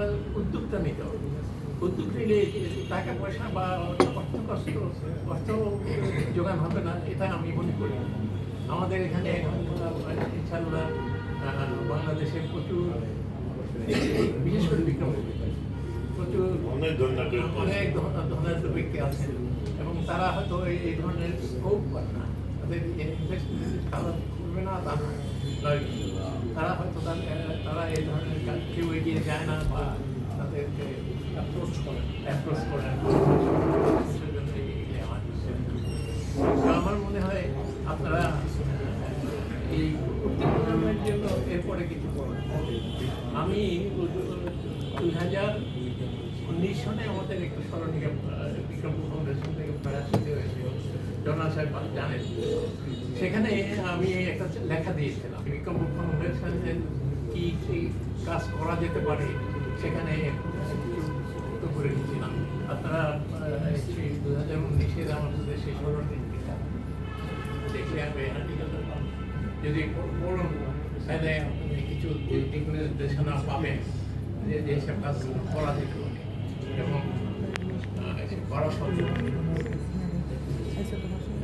আমরা উদ্যোগটা নিতে হবে। উদ্যোগ নিলে টাকা পয়সা বা অর্থ কষ্ট অর্থ যোগান হবে না এটা আমি মনে করি। আমাদের এখানে ইনশাল্লাহ বাংলাদেশে প্রচুর বিশেষ করে বিক্রম প্রচুর অনেক ধনাঢ্য ব্যক্তি আছেন এবং তারা হয়তো এই- ধরনের স্কোপ পায় না। তাদের ইনভেস্টমেন্ট করবে না তা নয়। তারা হয়তো তারা এই ধরনের কাজ কেউ এগিয়ে যায় না বা তাদেরকে অ্যাপ্রোচ করেন অ্যাপ্রোচ এগিয়ে আমার মনে হয় আপনারা এই প্রজন্মের জন্য এরপরে কিছু করুন আমি দুই হাজার উনিশ সনে আমাদের একটু স্মরণীয় আহ, বিক্রমপুর ফাউন্ডেশন থেকে প্রয়াসিত হয়েছিল। জনা সাহেব জানেন। সেখানে আমি একটা লেখা দিয়েছিলাম। বিক্রমপুর ফাউন্ডেশনের কি কি কাজ করা যেতে পারে, সেখানে করে দিয়েছিলাম আপনারা দু হাজার উনিশের আমাদের সেই স্মরণীয় দেখলে আমি যদি পড়ুন তাহলে কিছু দিক নির্দেশনা পাবেন যে যেসব কাজ করা যেতে পারে। এবং করা সম্ভব।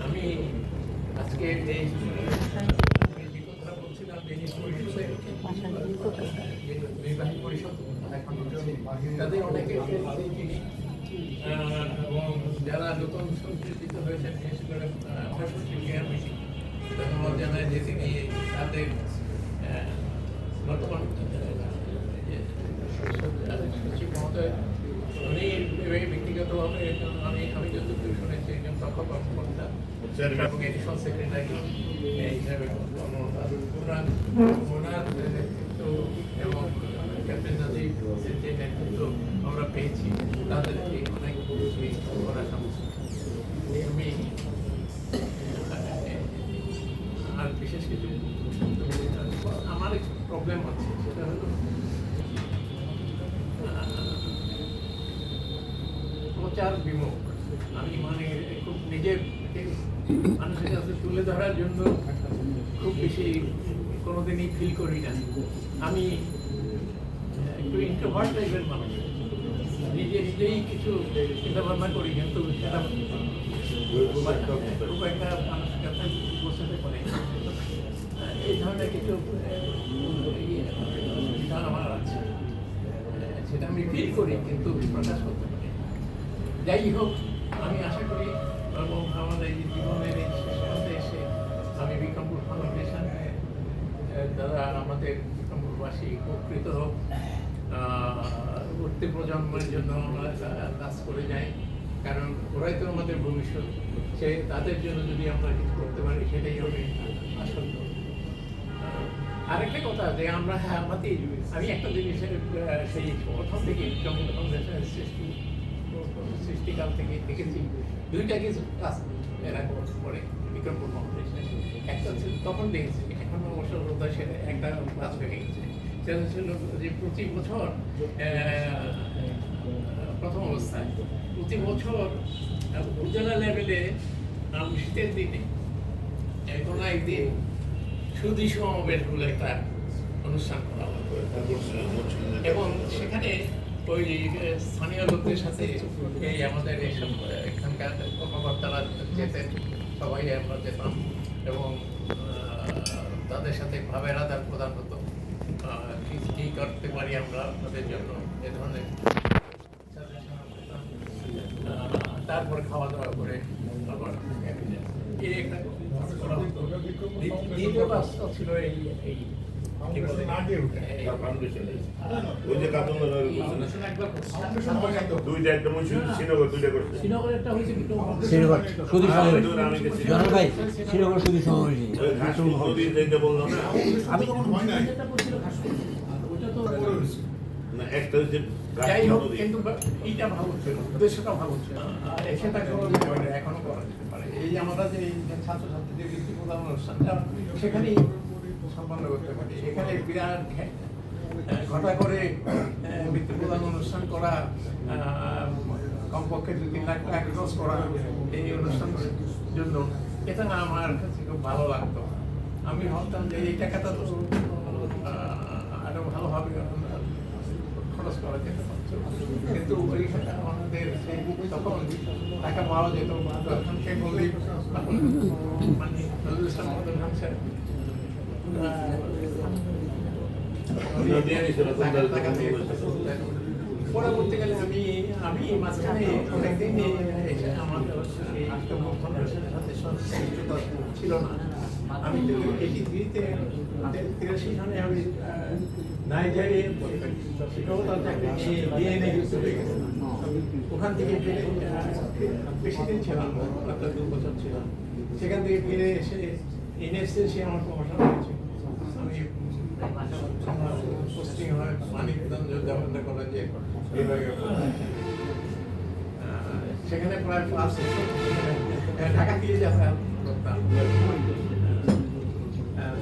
আমি আজকে আমি যে কথা বলছিলাম যে নির্বাহী পরিষদ তাদের অনেকে যারা নতুন সংযোজিত হয়েছেন বিশেষ করে ভাষণ মিটিং ধন্যবাদ জানাই যে তিনি তাদের বর্তমান সচিব মহোদয়, উনি আমি আমি যতটুকু শুনেছি একজন দক্ষ কর্মকর্তা এবং এডিশনাল সেক্রেটারি হিসাবে ওনার ওনার নেতৃত্ব এবং ক্যাপ্টেন নাজিব যে নেতৃত্ব আমরা পেয়েছি। তাদেরকে অনেক করা সম্ভব আমি আর বিশেষ কিছু আমার একটু প্রবলেম আছে সেটা প্রচার বিমুখ। আমি মানে খুব নিজের মানুষের কাছে তুলে ধরার জন্য খুব বেশি কোনোদিনই ফিল করি না। আমি একটু ইন্ট্রোভার্ট টাইপের মানুষ। নিজে নিজেই কিছু চিন্তা ভাবনা করি, কিন্তু সেটা খুব একটা মানুষের কাছে বসাতে পারে এই ধরনের কিছু আমার আছে। সেটা আমি ফিল করি, কিন্তু প্রকাশ করতে পারি। যাই হোক আমি আশা করি এবং জীবনের এই শেষ এসে আমি বিক্রমপুর ফাউন্ডেশন দ্বারা আমাদের বিক্রমপুরবাসী উপকৃত হোক। উঠতি প্রজন্মের জন্য আমরা কাজ করে যাই, কারণ ওরাই তো আমাদের ভবিষ্যৎ। সে তাদের জন্য যদি আমরা কিছু করতে পারি, সেটাই হবে আসল আরেকটা কথা যে আমরা হ্যাঁ আমাদের আমি একটা জিনিসের সেই প্রথম থেকে বিক্রমপুর ফাউন্ডেশনের সৃষ্টি সৃষ্টিকাল থেকে দেখেছি দুইটা কিছু কাজ এরা করে বিক্রমপুর ফাউন্ডেশন একটা হচ্ছে তখন দেখেছি এখন অবশ্য সেটা একটা কাজ হয়ে গেছে। সেটা ছিল যে প্রতি বছর প্রথম অবস্থায় প্রতি বছর উপজেলা লেভেলে শীতের দিনে কোনো একদিন সুদী সমাবেশ বলে একটা অনুষ্ঠান করা হতো এবং সেখানে ওই স্থানীয় লোকদের সাথে এই আমাদের এইসব এখানকার কর্মকর্তারা যেতেন সবাই আমরা যেতাম এবং তাদের সাথে ভাবের আদান প্রদান হতো। কি করতে পারি আমরা তাদের জন্য এ ধরনের। তারপর খাওয়া দাওয়া করে আবার দ্বিতীয় ছিল এই একটা হ্যাঁ, হচ্ছে যাই হোক কিন্তু এইটা ভালো হচ্ছে না, উদ্দেশ্যটা ভালো হচ্ছে না। সেটা এখনও করা যেতে পারে। এই আমরা যে ছাত্রছাত্রীদের বৃত্তি প্রদান অনুষ্ঠানটা সেখানেই সম্পন্ন করতে পারি। এখানে বিরাট ঘটা করে আহ, বৃত্তি প্রদান অনুষ্ঠান করা কমপক্ষে দু তিন লাখ টাকা খরচ করা এই অনুষ্ঠানের জন্য। এটা না আমার কাছে খুব ভালো লাগতো। আমি ভাবতাম যে এই টাকাটা তো আরও ভালোভাবে খরচ করা যেতে পারতো। কিন্তু ওইখানে আমাদের তখন টাকা পাওয়া যেত। তখন সে বললেই মানে পরবর্তীকালে আমি আমি মাঝখানে অনেকদিন আমার ছিল না। আমি এইটি থ্রিতে তিরাশি সালে আমি গেছিলাম ওখান থেকে বেশি দিন ছিলাম মাত্র দু বছর ছিলাম সেখান থেকে ফিরে এসে এনএসএসে আমার প্রমোশন হয়েছে। আমি সেখানে প্রায় আহ, ঢাকা দিয়ে যাতায়াত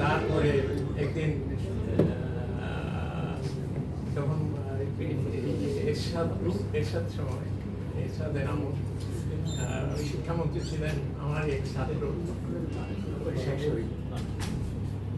তারপরে একদিন যখন এরশাদ এরশাদ সময় এরশাদের আমল শিক্ষামন্ত্রী ছিলেন আমার এক ছাত্র ওই শেখ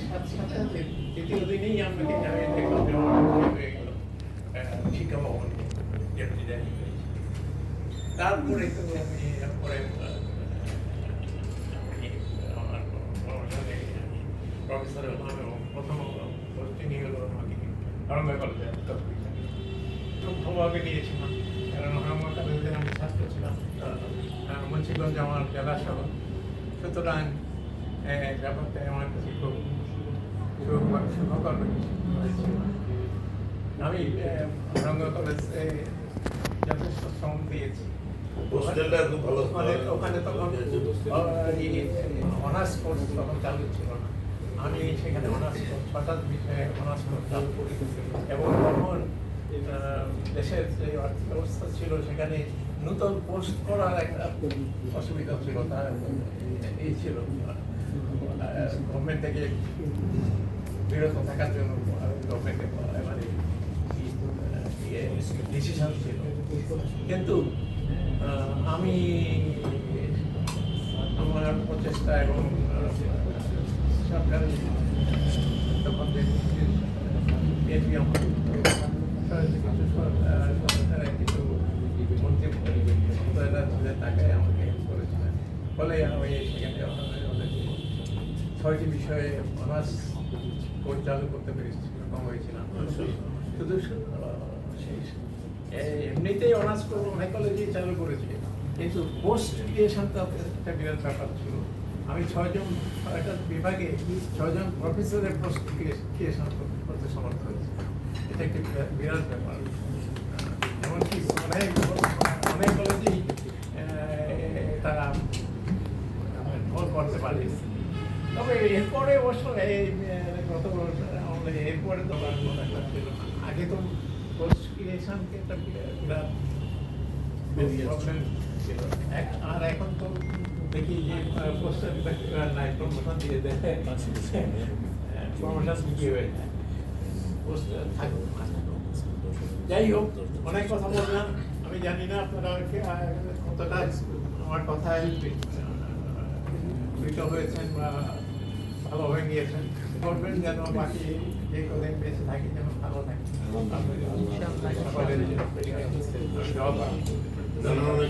সাথে দিনেই শিক্ষা তারপরে প্রথম আমাকে আরম্ভ কলেজে সূক্ষ্মভাবে নিয়েছিলাম কারণ আমার কলেজে আমি ছাত্র ছিলাম মুন্সিগঞ্জ আমার জেলা শহর সুতরাং ব্যাপারটা আমার কাছে খুব আমি রঙ্গ কলেজে যথেষ্ট শ্রম দিয়েছি হোস্টেলটা খুব ভালো ওখানে ওখানে তখন অনার্স কোর্স তখন চালু ছিল না আমি সেখানে অনার্স ছটা বিষয়ে অনার্স করতাম এবং তখন দেশের যে আর্থিক অবস্থা ছিল সেখানে নতুন পোস্ট করার একটা অসুবিধা ছিল তার এই ছিল গভর্নমেন্ট থেকে বিরত থাকার জন্য গভর্নমেন্টে মানে ডিসিশন ছিল কিন্তু আমি আমার প্রচেষ্টা এবং আহ, সরকারি তখন যে বিএনপি আমার সরকারি কিছু সর- আহ, সরকারের কিছু মন্ত্রী মহোদয়রা ছিলেন তাকে আমাকে help করেছিলেন ফলে আমি সেখানে অনেক ছয়টি বিষয়ে অনার্স কোর্স চালু করতে পেরেছি? কম হয়েছিলাম শুধু এমনিতেই অনার্স অনেক কলেজেই চালু করেছে। কিন্তু পোস্ট ক্রিয়েশনটা একটা বিরাট ব্যাপার ছিল। আমি ছয়জন একটা বিভাগে ছয়জন প্রফেসরের পোস্ট ক্রিয়েশন করতে সমর্থ হয়েছি। এটা একটি বিরাট- ব্যাপার। এমনকি অনেক অনেক কলেজেই তারা করতে পারে। তবে এরপরে অবশ্য এই গত আমাদের এরপরে তো ছিল না। আগে তো একটা বিরাট আর এখন তো দেখি যে পোস্টার নাই প্রমোশন দিয়ে দেয়। প্রমোশন কি হয়ে যায়। পোস্টার না থাকুক। যাই হোক অনেক কথা বললাম। আমি জানি না আপনারা কতটা আমার কথায় কৃত হয়েছেন বা ভালো হয়ে গিয়েছেন করবেন যেন বাকি যে কদিন বেঁচে থাকি যেন ভালো থাকি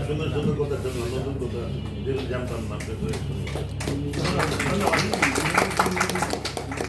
সুন্দর সুন্দর কথা শুনলাম নতুন কথা যেগুলো জানতাম না